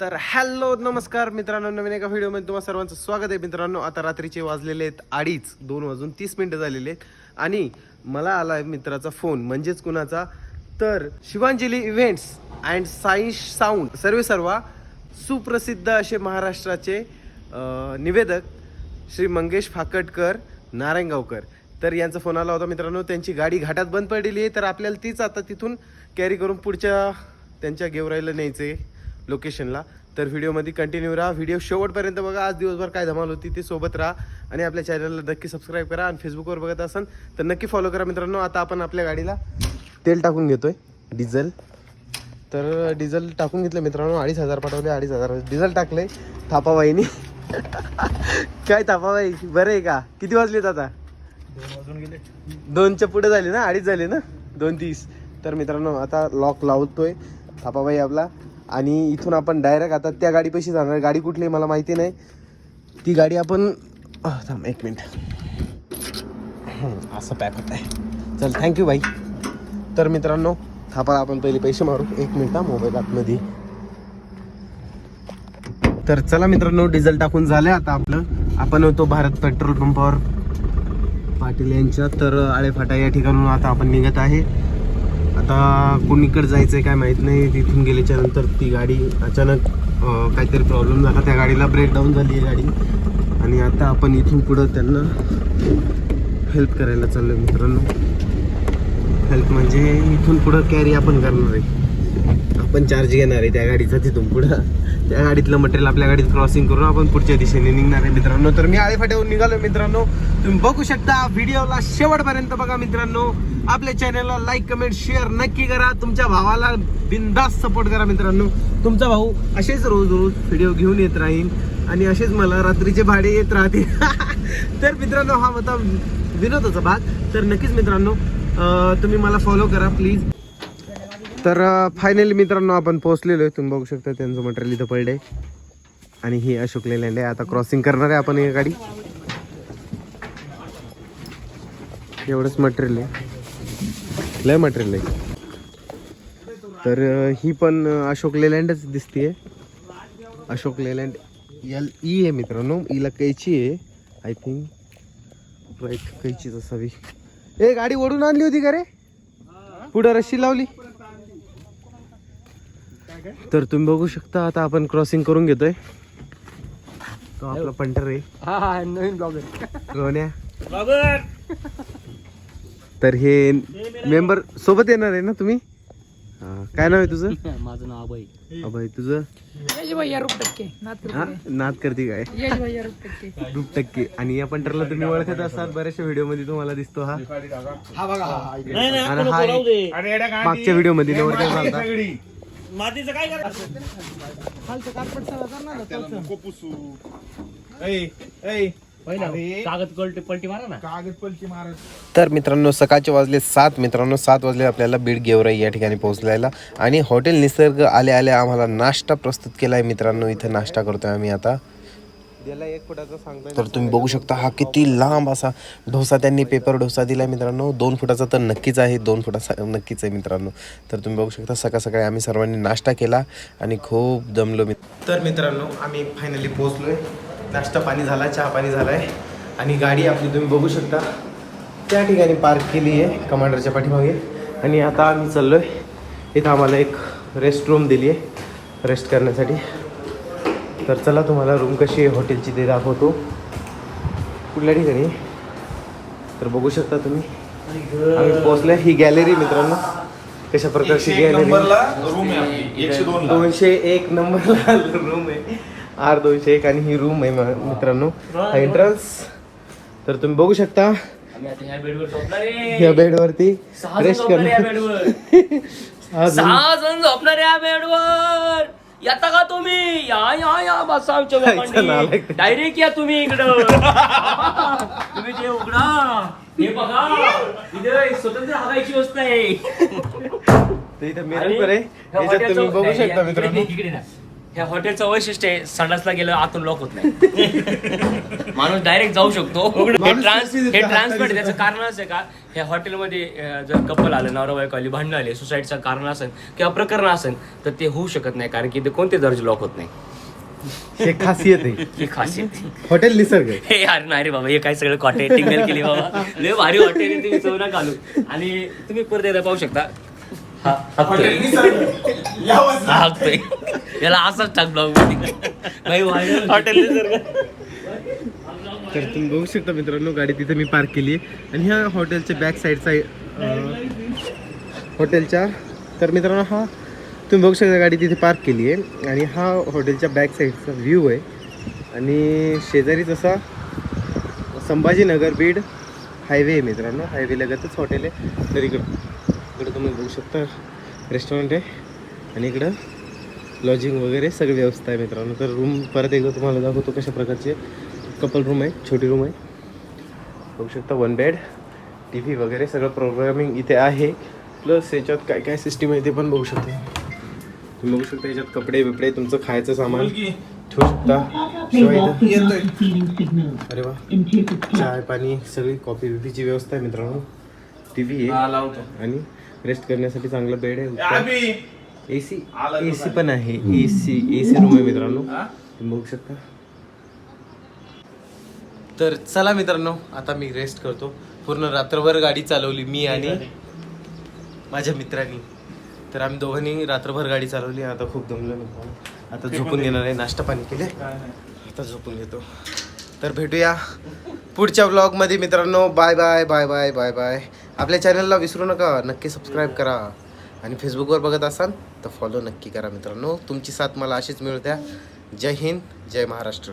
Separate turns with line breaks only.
तर हॅलो नमस्कार मित्रांनो नवीन एका व्हिडिओमध्ये तुम्हाला सर्वांचं स्वागत आहे. मित्रांनो आता रात्रीचे वाजलेले आहेत अडीच दोन वाजून तीस मिनटं झालेले आहेत. आणि मला आला आहे मित्राचा फोन म्हणजेच कुणाचा? तर Shivanjali events and Saish sound. सर्वे सर्वा सुप्रसिद्ध असे महाराष्ट्राचे निवेदक श्री मंगेश फाकटकर नारायणगावकर. तर यांचा फोन आला होता मित्रांनो त्यांची गाडी घाटात बंद पडलेली आहे तर आपल्याला तीच आता तिथून कॅरी करून पुढच्या त्यांच्या गेवराईला न्यायचे लोकेशनला. तर व्हिडिओमध्ये कंटिन्यू राहा. व्हिडिओ शेवटपर्यंत बघा. आज दिवसभर काय धमाल होती ते सोबत राहा. आणि आपल्या चॅनलला नक्की सबस्क्राईब करा आणि फेसबुकवर बघत असाल तर नक्की फॉलो करा मित्रांनो. आता आपण आपल्या गाडीला तेल टाकून घेतोय. डिझेल तर डिझेल टाकून घेतलं मित्रांनो. अडीच हजार पाठवले. अडीच हजार. डिझेल टाकले थापाबाईनी. काय थापाबाई? बरं आहे का? किती वाजलेत आता? दोनच्या पुढे झाले ना? अडीच झाले ना? दोन तीस. तर मित्रांनो आता लॉक लावतोय. थापाबाई आपला. आणि इथून आपण डायरेक्ट आता त्या गाडीपाशी जाणार. गाडी कुठली मला माहिती नाही. ती गाडी आपण थांब एक मिनिट असं पॅक होत आहे चल थँक्यू बाई तर मित्रांनो थापा आपण पहिले पैसे मारू. एक मिनिट हा मोबाईल आतमध्ये. तर चला मित्रांनो डिझेल टाकून झालं आता आपलं. आपण होतो भारत पेट्रोल पंपावर पाटील यांच्या तर आळेफाटा या ठिकाणून आता आपण निघत आहे. आता कोणीकडे जायचं आहे काय माहीत नाही. तिथून गेल्याच्यानंतर ती गाडी अचानक काहीतरी प्रॉब्लेम झाला. त्या गाडीला ब्रेकडाऊन झाली आहे गाडी. आणि आता आपण इथून पुढं त्यांना हेल्प करायला चाललो आहे मित्रांनो. हेल्प म्हणजे इथून पुढं कॅरी आपण करणार आहे. आपण चार्ज घेणार आहे त्या गाडीचा तिथून पुढं. त्या गाडीतलं मटेरियल आपल्या गाडीत क्रॉसिंग करून आपण पुढच्या दिशेने निघणार आहे मित्रांनो. तर मी आळेफाट्यावरून निघालो मित्रांनो. तुम्ही बघू शकता व्हिडिओला शेवटपर्यंत बघा मित्रांनो. आपल्या चॅनलला लाईक कमेंट शेअर नक्की करा. तुमच्या भावाला बिंदास सपोर्ट करा मित्रांनो. तुमचा भाऊ असेच रोज रोज व्हिडिओ घेऊन येत राहील. आणि असेच मला रात्रीचे भाडे येत राहतील. तर मित्रांनो हा होता विनोदाचा भाग. तर नक्कीच मित्रांनो तुम्ही मला फॉलो करा प्लीज तर फायनली मित्रांनो आपण पोहोचलेलो आहे. तुम्ही बघू शकता त्यांचं मटेरियल इथं पडले आणि ही अशोक लेलँड आहे. आता क्रॉसिंग करणार आहे आपण ही गाडी. एवढंच मटेरियल आहे. लय मटेरियल आहे. तर ही पण अशोक लेलँडच दिसतीये. अशोक लेलँड एल ई आहे मित्रांनो. E ईला कैची आहे. आय थिंक राईट कैचीच असावी. ए गाडी ओढून आणली होती का रे? पुढं रशी लावली. तर तुम्ही बघू शकता आता आपण क्रॉसिंग करून घेतोय. तो आपला पंटर आहे.
हा नवीन ब्लॉगर
रोण्या. तर हे मेंबर सोबत येणार आहे ना तुम्ही? हा, काय नाव आहे तुझं?
माझं नाव अभय.
अभय तुझं? हा नाद करते काय?
रुप टक्के
आणि या पंटरला तुम्ही ओळखत असाल बऱ्याचशा व्हिडिओमध्ये तुम्हाला दिसतो हा. आणि हा मागच्या व्हिडिओमध्ये नवरदेव झालता
कागद पलटी पलटी मारा ना.
तर मित्रांनो सकाळचे वाजले सात. मित्रांनो सात वाजले आपल्याला बीड गेवराई या ठिकाणी पोहोचलायला. आणि हॉटेल निसर्ग आले आले आम्हाला नाश्ता प्रस्तुत केलाय मित्रांनो. इथं नाश्ता करतोय आम्ही आता. तर तुम्ही बघू शकता हा किती लांब असा डोसा त्यांनी पेपर डोसा दिलाय मित्रांनो. दोन फुटाचा तर नक्कीच आहे दोन फुटाचा नक्कीच आहे मित्रांनो. तर तुम्ही बघू शकता सकाळ सकाळी आम्ही सर्वांनी नाश्ता केला आणि खूप दमलो मी. तर मित्रांनो आम्ही फायनली पोहोचलोय. नाश्ता पाणी झाला चहा पाणी झालाय. आणि गाडी आपली तुम्ही बघू शकता. त्या ठिकाणी पार्क केली आहे कमांडरच्या पाठीमागे. आणि आता आम्ही चाललो आहे इथं आम्हाला एक रेस्ट रूम दिली आहे रेस्ट करण्यासाठी. तर चला तुम्हाला रूम कशी आहे हॉटेलची ते दाखवतो. कुठल्या ठिकाणी? तर बघू शकता तुम्ही. आम्ही पोहोचले ही गॅलरी मित्रांनो. कशा प्रकारची गॅलरी
रूम आहे आपली. एकशे दोन
दोनशे एक नंबरला रूम आहे. आर दोनशे एक आणि ही रूम आहे म- मित्रांनो. एंट्रन्स तर तुम्ही बघू शकता.
आम्ही आता ह्या बेडवर झोपणार आहे.
या बेडवरती
सहा जण
रेस्ट
झोपणार या
करणार
येता का तुम्ही? या या या बसा आमच्या. लोकांनी. डायरेक्ट या तुम्ही इकडं. तुम्ही ते उघडा. हे बघा. इथे स्वतंत्र हागायची व्यवस्था आहे.
तर इथं मिरर पण आहे. याच्यात तुम्ही बघू शकता मित्रांनो.
इकडे ना. ह्या हॉटेलचं वैशिष्ट्य आहे संडासला गेलं आतून लॉक होत नाही. माणूस डायरेक्ट जाऊ शकतो. हे ट्रान्स हे ट्रान्सफर त्याचं कारण असं आहे का ह्या हॉटेलमध्ये अं, जर कपल आलं नवरा बायको आली भांडणं आले सुसाईडचं कारण असेल किंवा प्रकरण असेल तर ते होऊ शकत नाही कारण की ते कोणते दर्जे लॉक होत नाही.
हे खासियत आहे.
ही खासियत
हॉटेल निसर्ग आहे.
हे अरे नाही रे बाबा हे काय सगळं कॉटे टिंगल केली बाबा. लय भारी हॉटेल आहे तुम्ही चव घालू आणि तुम्ही परत एकदा पाहू शकता हा हाकतोय. हा, हाकतोय. याला असाच टाक ब्लॉगमध्ये काही व्हायरल हॉटेल
तर तुम्ही बघू शकता मित्रांनो गाडी तिथे मी पार्क केली आहे. आणि ह्या हॉटेलच्या बॅक साईडचा हॉटेलच्या तर मित्रांनो हा तुम्ही बघू शकता गाडी तिथे पार्क केली आहे. आणि हा हॉटेलच्या बॅक साईडचा व्ह्यू आहे. आणि शेजारीच असा संभाजीनगर बीड हायवे आहे मित्रांनो. हायवे लगतच हॉटेल आहे. तर इकडं इकडं तुम्ही बघू शकता रेस्टॉरंट आहे. आणि इकडं लॉजिंग वगैरे सगळी व्यवस्था आहे मित्रांनो. तर रूम परत एकदा तुम्हाला दाखवतो कशा प्रकारचे कपल रूम आहे छोटी रूम आहे. बघू शकता वन बेड टी व्ही वगैरे सगळं प्रोग्रामिंग इथे आहे. प्लस याच्यात काय काय सिस्टीम आहे ते पण बघू शकता. तुम्ही बघू शकता याच्यात कपडे बिपडे तुमचं खायचं सामान. ठेवू शकता. अरे वा. चाय पाणी सगळी कॉफी बिफीची व्यवस्था आहे मित्रांनो. टी व्ही आहे आणि रेस्ट करण्यासाठी चांगला बेड आहे. ए सी ए सी पण आहे. A C A C room आहे मित्रांनो. तुम्ही बघू शकता. तर चला मित्रांनो आता मी रेस्ट करतो. पूर्ण रात्रभर गाडी चालवली मी आणि माझ्या मित्रांनी. तर आम्ही दोघांनी रात्रभर गाडी चालवली आता खूप दमलो मित्रांनो. आता झोपून घेणार आहे नाश्ता पाणी केले आता झोपून घेतो. तर भेटूया पुढच्या ब्लॉगमध्ये मित्रांनो. Bye bye bye bye bye bye आपल्या चॅनलला विसरू नका. नक्की सबस्क्राईब करा. आणि फेसबुकवर बघत असाल तर फॉलो नक्की करा मित्रांनो. तुमची साथ मला अशीच मिळू द्या. जय हिंद जय महाराष्ट्र.